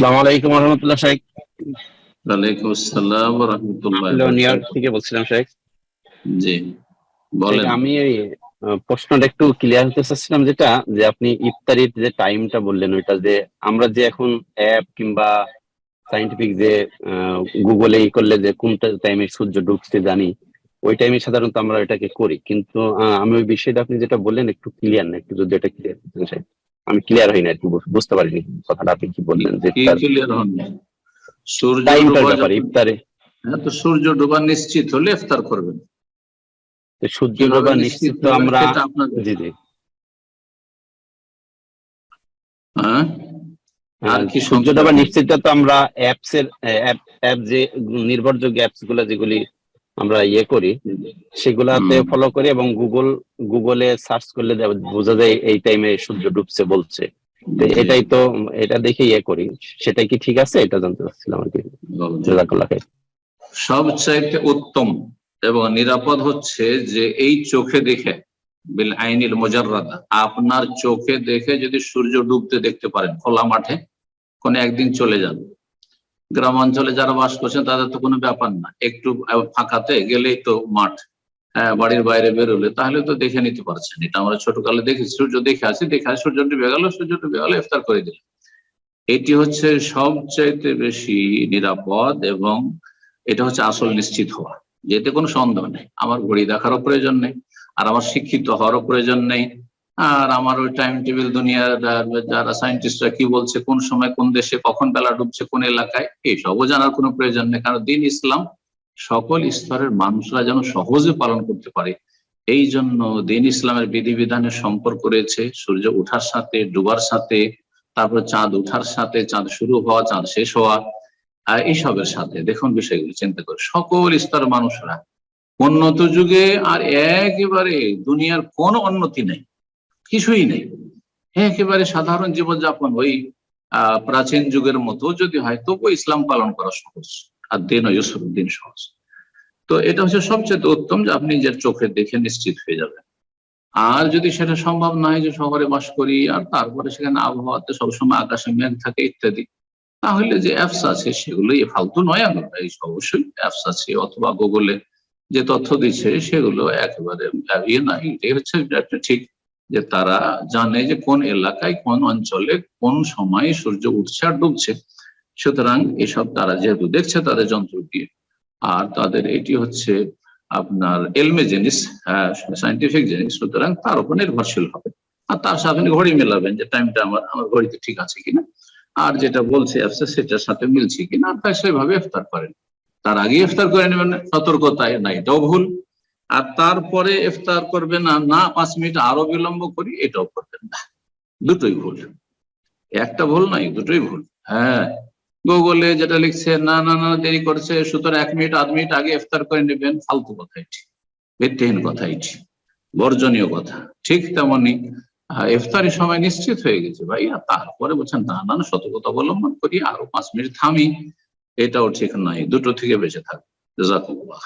আসসালামু আলাইকুম রহমতুল্লাহ শেখ ওয়ালাইকুম আসসালাম রাহমাতুল্লাহি ওয়া হ্যালো নিউ ইয়র্ক বারাকাতুহু। থেকে বলছিলাম শেখ জি বলেন। আমি প্রশ্নটা একটু ক্লিয়ার হতে চাচ্ছিলাম যেটা যে আপনি ইফতারির যে টাইমটা বললেন ওইটা যে আমরা যে এখন অ্যাপ কিংবা সাইন্টিফিক যে গুগলে ই করলে যে কোনটা টাইমে সূর্য ঢুকছে জানি ওই টাইমে সাধারণত আমরা এটাকে করি। কিন্তু আমি ওই বিষয়টা আপনি যেটা বললেন একটু ক্লিয়ার না একটু যদি এটা ক্লিয়ার করতেন শেখ আমি ক্লিয়ার হই না একটু বুঝতে পারিনি কথাটা আপনি কি বললেন যে ক্লিয়ার হন? সূর্য ডোবা ব্যাপারে ইফতারে। হ্যাঁ তো সূর্য ডোবা নিশ্চিত হলে ইফতার করবেন। সূর্য ডোবা নিশ্চিত তো আমরা জি জি। হ্যাঁ? আর কি সূর্য? ডোবা নিশ্চিত তো আমরা অ্যাপস এর অ্যাপ অ্যাপ যে নির্ভরযোগ্য অ্যাপসগুলো যেগুলি আমরা ইয়ে করি সেগুলাতে ফলো করি এবং গুগল গুগলে সার্চ করলে বোঝা যায় এই টাইমে সূর্য ডুবছে বলছে। এটাই তো এটা দেখে ইয়ে করি। সেটা কি ঠিক আছে? এটা জানতে চাচ্ছিলাম আর কি। জাজাকাল্লাহ সবচাইতে উত্তম এবং নিরাপদ হচ্ছে যে এই চোখে দেখে বিল আইনিল মোজাররাদা আপনার চোখে দেখে যদি সূর্য ডুবতে দেখতে পারেন খোলা মাঠে কোন একদিন চলে যান গ্রাম অঞ্চলে যারা বাস করছেন তাদের তো কোনো ব্যাপার না। একটু ফাঁকাতে গেলেই তো মাঠ হ্যাঁ, বাড়ির বাইরে বেরোলে তাহলে তো দেখে নিতে পারছেন। এটা আমরা ছোটকালে দেখি সূর্য দেখে আসি দেখে আসি সূর্য ডুবে গেল সূর্য ডুবে গেল ইফতার করে দিল এটি হচ্ছে সবচাইতে বেশি নিরাপদ এবং এটা হচ্ছে আসল নিশ্চিত হওয়া। যেতে কোনো সন্দেহ নেই। আমার ঘড়ি দেখারও প্রয়োজন নেই আর আমার শিক্ষিত হওয়ারও প্রয়োজন নেই। আর আমার ওই টাইম টেবিল দুনিয়ার যারা সায়েন্টিস্টরা কি বলছে, কোন সময় কোন দেশে কখন বেলা ডুবছে, কোন এলাকায়, এইসবও জানার কোনো প্রয়োজন নেই। কারণ দিন ইসলাম সকল স্তরের মানুষরা যেন সহজে পালন করতে পারে। এই জন্য দিন ইসলামের বিধিবিধানের সম্পর্ক রয়েছে। সূর্য ওঠার সাথে, ডুবার সাথে, তারপর চাঁদ ওঠার সাথে, চাঁদ শুরু হওয়া, চাঁদ শেষ হওয়া, আর এইসবের সাথে। দেখুন বিষয়গুলো, চিন্তা করে সকল স্তরের মানুষরা, উন্নত যুগে আর একেবারে দুনিয়ার কোন উন্নতি নেই। কিছুই নেই। হ্যাঁ একেবারে সাধারণ জীবনযাপন ওই প্রাচীন যুগের মতো যদি হয় তবু ইসলাম পালন করা সহজ আর দিন ইউসুফ দিন সহজ। তো এটা হচ্ছে সবচেয়ে উত্তম যে আপনি নিজের চোখে দেখে নিশ্চিত হয়ে যাবেন। আর যদি সেটা সম্ভব না হয় যে শহরে বাস করি আর তারপরে সেখানে আবহাওয়াতে সবসময় আকাশে মেঘ থাকে ইত্যাদি, তাহলে যে অ্যাপস আছে সেগুলো ফালতু নয় আমরা অবশ্যই অ্যাপস আছে অথবা গুগলে যে তথ্য দিচ্ছে সেগুলো একেবারে ইয়ে নাই এটাই হচ্ছে ঠিক যে তারা জানে যে কোন এলাকায়, কোন অঞ্চলে, কোন সময় সূর্য উঠছে আর ডুবছে। সুতরাং এসব তারা যেহেতু দেখছে, তাদের যন্ত্র দিয়ে। আর তাদের এটি হচ্ছে আপনার এলমে জিনিস সাইন্টিফিক জিনিস। সুতরাং তার উপর নির্ভরশীল হবে। আর তার সাথে আপনি ঘড়ি মেলাবেন যে টাইমটা আমার আমার ঘড়িতে ঠিক আছে কিনা। আর যেটা বলছে অ্যাপসে সেটার সাথে মিলছে কিনা। তাই সেভাবে ইফতার করেন। তার আগে ইফতার করে নেবেন, সতর্কতায় না, এটাও ভুল। আর তারপরে ইফতার করবেন না না পাঁচ মিনিট আরও বিলম্ব করি এটাও করবেন না। দুটোই ভুল। একটা ভুল নাই দুটোই ভুল। হ্যাঁ গুগলে যেটা লিখছে না না না দেরি করছে সুতরাং এক মিনিট আধ মিনিট আগে ইফতার করে নেবেন ফালতু কথা এটি। ভিত্তিহীন কথা এটি। বর্জনীয় কথা। ঠিক তেমনি আহ, ইফতারের সময় নিশ্চিত হয়ে গেছে ভাই আর তারপরে বলছেন না না সতর্কতা অবলম্বন করি আরও পাঁচ মিনিট থামি। এটাও ঠিক নয়। দুটো থেকে বেঁচে থাকবে জাজাকুমুল্লাহ